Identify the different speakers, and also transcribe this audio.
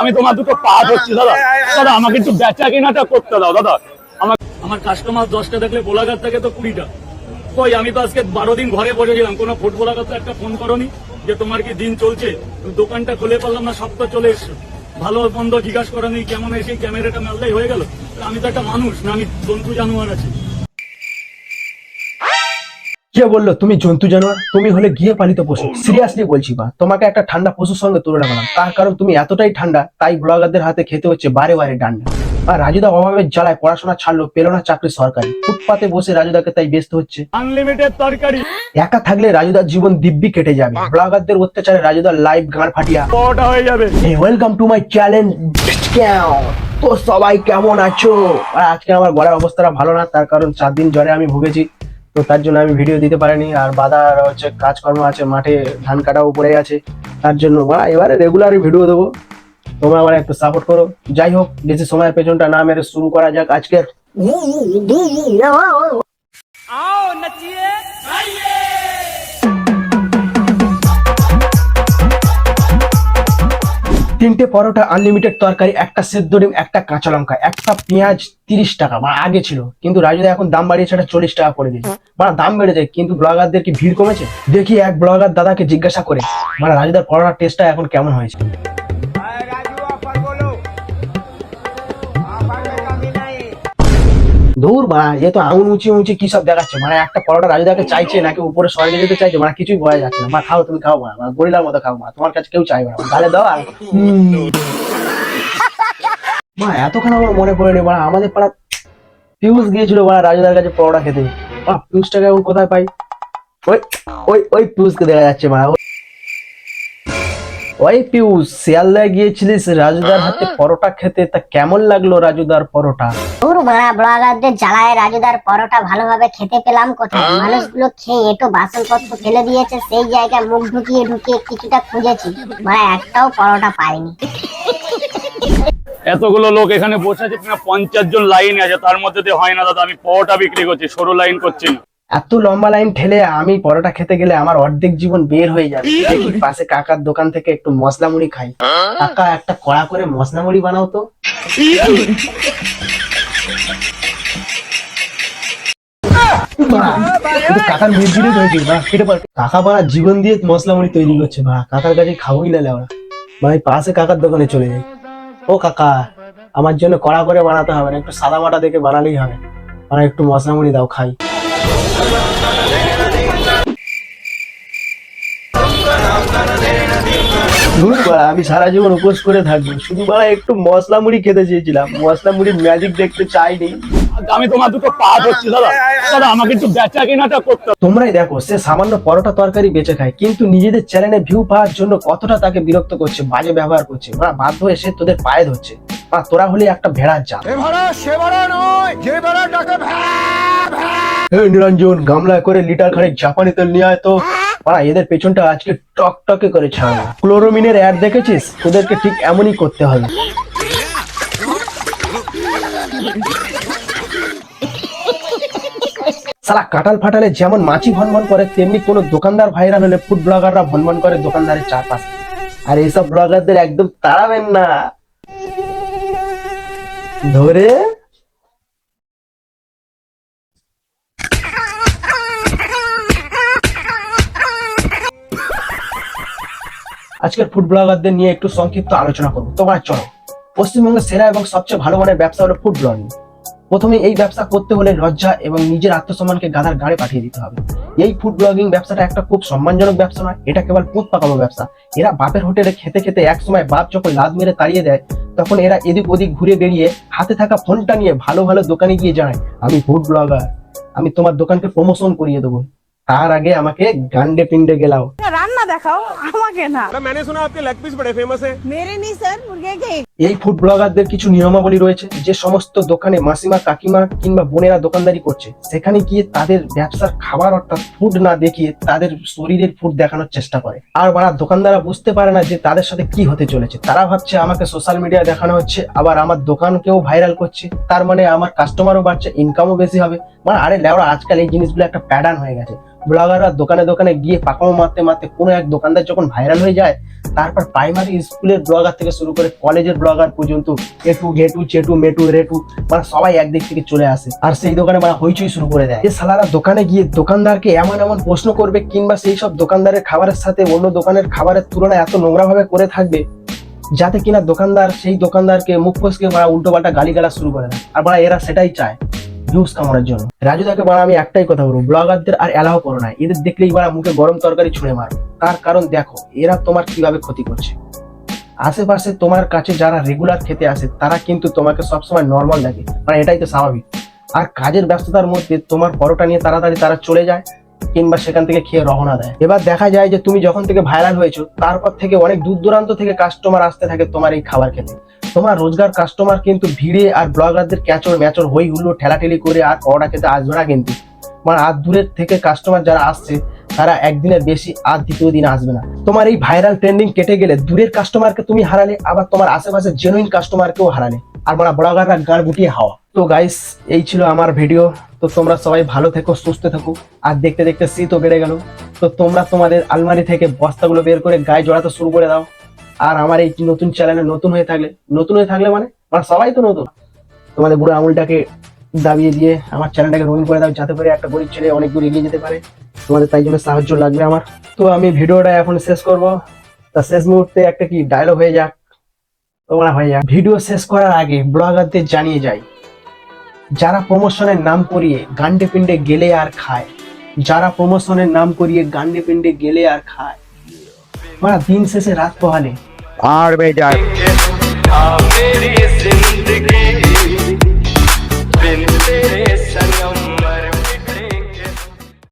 Speaker 1: আমি তোমার দুটো পা ধরছি দাদা। দাদা আমাকে একটু বেচা কেনাটা করতে দাও দাদা। আমার আমার কাস্টমার দশটা দেখলে বোলাঘাট থেকে তো কুড়িটা। কই আমি তো আজকে বারো দিন ঘরে বসেছিলাম কোনো ফুটবলার তো একটা ফোন করনি যে তোমার কি দিন চলছে? দোকানটা খুলে পারলাম না সপ্তাহ চলে এসছো। ভালো মন্দ জিজ্ঞাসা করা নেই কেমন এসে ক্যামেরাটা মারলেই হয়ে গেল। আমি তো একটা মানুষ না আমি জন্তু জানোয়ার আছি।
Speaker 2: কে বলল তুমি জন্তু জানোয়ার তুমি হলে গৃহপালিত পশু। সিরিয়াসলি বলছি বা তোমাকে একটা ঠান্ডা পশুর সঙ্গে তুলনা করলাম। তার কারণ তুমি এতটাই ঠান্ডা তাই ব্লগারদের হাতে খেতে হচ্ছে বারে বারে ডান্ডা। আর রাজুদা অভাবের জ্বালায় পড়াশোনা ছাড়লো পেল না চাকরি সরকারি। ফুটপাতে বসে রাজুদাকে তাই ব্যস্ত হচ্ছে।
Speaker 1: আনলিমিটেড তরকারি।
Speaker 2: একা থাকলে রাজুদার জীবন দিব্যি কেটে যাবে। ব্লগারদের অত্যাচারে রাজুদার লাইভ গাঁড় ফাটিয়া
Speaker 1: হয়ে যাবে।
Speaker 2: ওয়েলকাম টু মাই চ্যালেঞ্জ তো সবাই কেমন আছো? আর আজকে আমার গলার অবস্থাটা ভালো না তার কারণ চার দিন জ্বরে আমি ভুগেছি। তো তার জন্য আমি ভিডিও দিতে পারিনি আর বাধা হচ্ছে কাজকর্ম আছে মাঠে ধান কাটাও পড়ে আছে তার জন্য বা এবারে রেগুলারই ভিডিও দেবো তোমরা আমার একটু সাপোর্ট করো যাই হোক বেশি সময়ের পেছনটা না মেরে শুরু করা যাক আজকের তিনটে পরোটা আনলিমিটেড তরকারি, একটা সেদ্ধ ডিম, একটা কাঁচা লঙ্কা, একটা পেঁয়াজ তিরিশ টাকা, বা আগে ছিল, কিন্তু রাজুদা এখন দাম বাড়িয়েছে এটা চল্লিশ টাকা করে দিয়েছে। মানে দাম বেড়েছে, কিন্তু ব্লগারদের কি ভিড় কমেছে? দেখি এক ব্লগার দাদাকে জিজ্ঞাসা করে মানে রাজুদার পরোটার টেস্টটা এখন কেমন হয়েছে? দূর মানে এ তো আঙুল উঁচি উঁচি, কি সব দেখাচ্ছে? মানে একটা পরোটা রাজুদাকে চাইছে, নাকি উপরে সরাই যেতে চাইছে? মানে কিছুই বোঝা যাচ্ছে না। মা, খাও, তুমি খাও, মা মানে গরিলার মতো খাও, মা। তোমার কাছে কেউ চাইবে না। গালে দাও আর মা, এতক্ষণ আমার মনে পড়েনি মানে আমাদের পাড়া পিউষ গিয়েছিল মানে রাজুদার কাছে পরোটা খেতে। মা পিউষটাকে এখন কোথায় পাই? ওই ওই ওই পিউসকে দেখা যাচ্ছে, মা। ওই পিউষ শিয়ালদায় গিয়েছিলিস, রাজুদার হাতে পরোটা খেতে। তা কেমন লাগল রাজুদার পরোটা?
Speaker 3: মারা ব্লগারদের জ্বালায় রাজুদার পরোটা ভালোভাবে খেতে পেলাম কোথায়? মানুষগুলো খেয়ে একটু বাসনপত্র ফেলে দিয়েছে সেই জায়গায় মুখ ঢুকিয়ে ঢুকিয়ে কিছুটা খুঁজেছি। মানে একটাও পরোটা পাইনি।
Speaker 1: এতগুলো লোক এখানে বসে আছে পঞ্চাশ জন লাইন আছে তার মধ্যে দিয়ে হয় না দাদা আমি পরোটা বিক্রি করছি সরু লাইন করছি না।
Speaker 2: এত লম্বা লাইন ঠেলে আমি পরোটা খেতে গেলে আমার অর্ধেক জীবন বের হয়ে যাবে। দেখি পাশে কাকার দোকান থেকে একটু মশলা মুড়ি খাই কাকা একটা কড়া করে মশলা মুড়ি বানাও তো। কাকার মেজিরে হয়েছে বা খেতে পার কাকা পাড়া জীবন দিয়ে মশলা মুড়ি তৈরি করছে বা কাকার কাছে খাবোই না লেওয়া ভাই পাশে কাকার দোকানে চলে যাই। ও কাকা, আমার জন্য কড়া করে বানাতে হবে না, একটু সাদা বাটা দেখে বানালেই হবে। মানে একটু মশলা মুড়ি দাও, খাই। ধুর বাড়া, আমি সারা জীবন উপোস করে থাকব। শুধু বাড়া একটু মশলা মুড়ি খেতে চেয়েছিলাম। মশলা মুড়ির ম্যাজিক দেখতে চাইনি
Speaker 1: আমি তোমার দুটো পা ধরছি দাদা। দাদা আমাকে একটু বেচা কেনাটা করতে
Speaker 2: তোমরাই দেখো সে সামান্য পরোটা তরকারি বেঁচে খায় কিন্তু নিজেদের চ্যানেলে ভিউ পাওয়ার জন্য কতটা তাকে বিরক্ত করছে বাজে ব্যবহার করছে ওরা বাধ্য হয়ে সে তোদের পায়ে ধরছে। মা তোরা হলে একটা ভেড়ার জাত
Speaker 4: এ ভাড়া সে ভাড়া নয় যে
Speaker 2: নিরঞ্জন গামলা করে লিটার খানিক জাপানি তেল নিয়ে আয় তো। পাড়া, এদের পেছনটা আজকে টক টকে করে ছাড়া। ক্লোরোমিনের অ্যাড দেখেছিস? তোদেরকে ঠিক এমনই করতে হবে। সালা কাটাল ফাটালে যেমন মাছি ভনভন করে, তেমনি কোনো দোকানদার ভাইরাল হলে ফুড ব্লগাররা ভনভন করে দোকানদারের চারপাশে। আর এইসব ব্লগারদের একদম তাড়াবেন না। ধরে আজকের ফুড ব্লগারদের নিয়ে একটু সংক্ষিপ্ত আলোচনা করব। তোমরা চলো। পশ্চিমবঙ্গের সেরা এবং সবচেয়ে ভালো মানের ব্যবসা হলো ফুড ব্লগিং প্রথমে এই ব্যবসা করতে হলে লজ্জা এবং নিজের আত্মসম্মানকে গাদার গাড়ে পাঠিয়ে দিতে হবে। এই ফুড ব্লগিং ব্যবসাটা একটা খুব সম্মানজনক ব্যবসা নয়, এটা কেবল পুঁত পাকানো ব্যবসা। এরা বাপের হোটেলে খেতে খেতে এক সময় বাপ যখন লাদ মেরে তাড়িয়ে দেয়, তখন এরা এদিক ওদিক ঘুরে বেরিয়ে হাতে থাকা ফোনটা নিয়ে ভালো ভালো দোকানে গিয়ে জানায়, আমি ফুড ব্লগার আমি তোমার দোকানকে প্রমোশন করিয়ে দেবো। তার আগে আমাকে গান্ডে পিন্ডে গেলাও।
Speaker 5: রান্না দেখাও আমাকে না
Speaker 6: मैंने सुना आपके लेग पीस बड़े फेमस है
Speaker 5: মেরে নি স্যার মুরগে কে
Speaker 2: এই ফুড ব্লগারদের কিছু নিয়মাবলী রয়েছে যে সমস্ত দোকানে মাসিমা কাকিমা কিংবা বোনেরা দোকানদারি করছে সেখানে গিয়ে তাদের ব্যবসার খাবার অর্থাৎ ফুড না দেখিয়ে তাদের শরীরের ফুড দেখানোর চেষ্টা করে আর বারা দোকানদাররা বুঝতে পারে না যে তাদের সাথে কি হতে চলেছে তারা ভাবছে আমাকে সোশ্যাল মিডিয়া দেখানো হচ্ছে আবার আমার দোকানকেও ভাইরাল করছে তার মানে আমার কাস্টমারও বাড়ছে ইনকামও বেশি হবে মানে আরে লেওড়া আজকাল এই জিনিসগুলো একটা প্যাটার্ন হয়ে গেছে ব্লগাররা দোকানে দোকানে গিয়ে পাকামো মারতে মারতে কোনো এক দোকানদার যখন ভাইরাল হয়ে যায়, তারপর প্রাইমারি স্কুলের ব্লগার থেকে শুরু করে কলেজের ব্লগার পর্যন্ত এটু ঘেটু চেটু মেটু রেটু মানে সবাই একদিক থেকে চলে আসে। আর সেই দোকানে মানে হইচই শুরু করে দেয়। যে সালারা দোকানে গিয়ে দোকানদারকে এমন এমন প্রশ্ন করবে, কিংবা সেই সব দোকানদারের খাবারের সাথে অন্য দোকানের খাবারের তুলনায় এত নোংরাভাবে করে থাকবে, যাতে কিনা দোকানদার সেই দোকানদারকে মুখ ফসকে মারা উল্টো পাল্টা গালি গালা শুরু করে দেয়। আর এরা সেটাই চায়। ভিউজ কামানোর জন্য। রাজু তাকে বলা, আমি একটাই কথা বলব, ব্লগারদের আর এলাও করো না। এদের দেখলেই মারা মুখে গরম তরকারি ছুঁড়ে মারো। তার কারণ দেখো, এরা তোমার কীভাবে ক্ষতি করছে। আশেপাশে তোমার কাছে যারা রেগুলার খেতে আসে, তারা কিন্তু তোমাকে সবসময় নর্মাল লাগে মানে এটাই তো স্বাভাবিক। আর কাজের ব্যস্ততার মধ্যে তোমার পরোটা নিয়ে তাড়াতাড়ি তারা চলে যায় কিংবা সেখান থেকে খেয়ে রওনা দেয়। এবার দেখা যায় যে তুমি যখন থেকে ভাইরাল হয়েছো, তারপর থেকে অনেক দূর দূরান্ত থেকে কাস্টমার আসতে থাকে তোমার এই খাবার খেতে। তোমার রোজগার কাস্টমার কিন্তু ভিড়ে আর ব্লগারদের ক্যাচর ম্যাচর হই হুল্লো, ঠেলাঠেলি করে আর পরোটা খেতে আসবে না কিন্তু। মানে আর দূরের থেকে কাস্টমার যারা আসছে, তারা একদিনের বেশি আর দ্বিতীয় দিন আসবে না। তোমার এই ভাইরাল ট্রেন্ডিং কেটে গেলে দূরের কাস্টমারকে তুমি হারালে, আবার তোমার আশেপাশে জেনুইন কাস্টমারকেও হারালে। আর মানে ব্লগাররা গাড় গুটিয়ে হাওয়া। তো গাইস এই ছিল আমার ভিডিও তো তোমরা সবাই ভালো থেকো, সুস্থ থাকো। আর দেখতে দেখতে শীতও বেড়ে গেল। তো তোমরা তোমাদের আলমারি থেকে বস্তাগুলো বের করে গায়ে জড়াতে শুরু করে দাও। আর আমার এই নতুন চ্যানেলে নতুন হয়ে থাকলে, নতুন হয়ে থাকলে মানে? মানে সবাই তো নতুন। তোমাদের বুড়ো আঙুলটাকে দাবিয়ে দিয়ে আমার চ্যানেলটাকে রঙিন করে দাও, যাতে করে একটা গরিব ছেলে অনেক দূর এগিয়ে যেতে পারে। তোমাদের তাই জন্য সাহায্য লাগবে আমার। তো আমি ভিডিওটা এখন শেষ করব। তা শেষ মুহূর্তে একটা কি ডায়লগ হয়ে যাক। তোমরা হয়ে যাক। ভিডিও শেষ করার আগে ব্লগারদের জানিয়ে যাই। যারা প্রমোশনের নাম করিয়ে গান্ডে পিণ্ডে গেলে আর খায়। যারা প্রমোশনের নাম করিয়ে গান্ডে পিণ্ডে গেলে আর খায়। মারা দিন শেষে রাত পোহালে।
Speaker 4: আর
Speaker 7: বেজার যায়